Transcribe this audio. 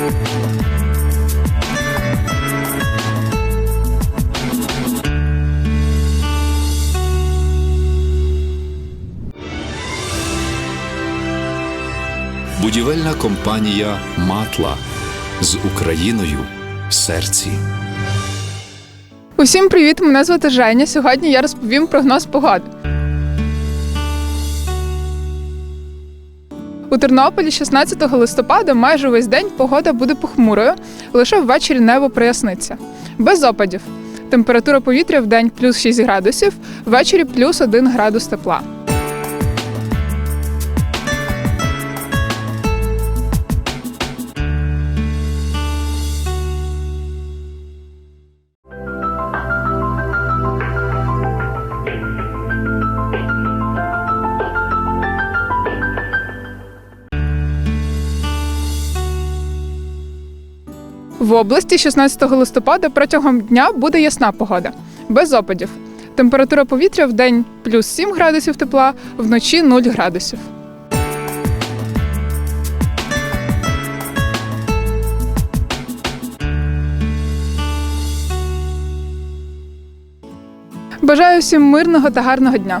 Будівельна компанія Матла з Україною в серці. Усім привіт! Мене звати Женя. Сьогодні я розповім прогноз погоди. У Тернополі 16 листопада майже весь день погода буде похмурою, лише ввечері небо проясниться. Без опадів. Температура повітря в день плюс 6 градусів, ввечері плюс 1 градус тепла. В області 16 листопада протягом дня буде ясна погода, без опадів. Температура повітря в день плюс 7 градусів тепла, вночі 0 градусів. Бажаю всім мирного та гарного дня.